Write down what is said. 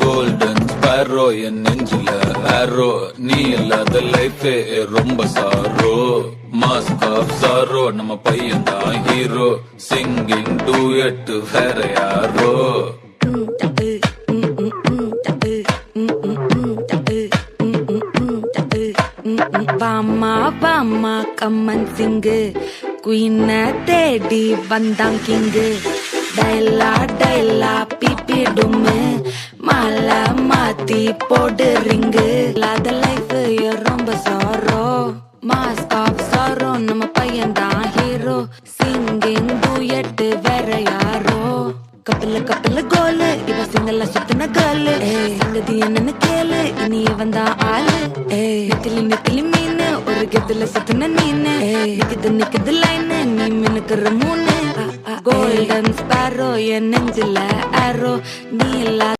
Golden Sparrow என் நெஞ்சில ஆரோ நீ இல்லாத லைஃபே ரொம்ப சாரோ மாஸ்க் ஆஃப் சாரோ நம்ம பையன் தான் ஹீரோ சிங்கிங் டூயட் வேற யாரோ. பாமா பாமா கம்மன் சிங்கு. குயின தேடி வந்தாங்க கிங்கு. டைலா டைலா பிபி டும்மு. மாத்தி போடு ரிங்கு. இல்லாத லைஃப் ரொம்ப சாரோ மாஸ்க் ஆஃப் சாரோ நம்ம பையன் தான் ஹீரோ சிங்கிங் டூயட்டு வேற யாரோ. கப்பல கப்பல கோலு. இவ சிங்கல்ல சுத்தின கேளு சங்கதி என்னன்னு கேளு. இனி வந்தா ஆளு. நெத்திலி நெத்திலி மீனு. ஒரு கெத்துல சுத்தின நீனு நிக்குது நிக்குது லைனு நீ மினுக்குற மூணு கோல்டன் ஸ்பாரோ என் நெஞ்சில ஆரோ நீ இல்லா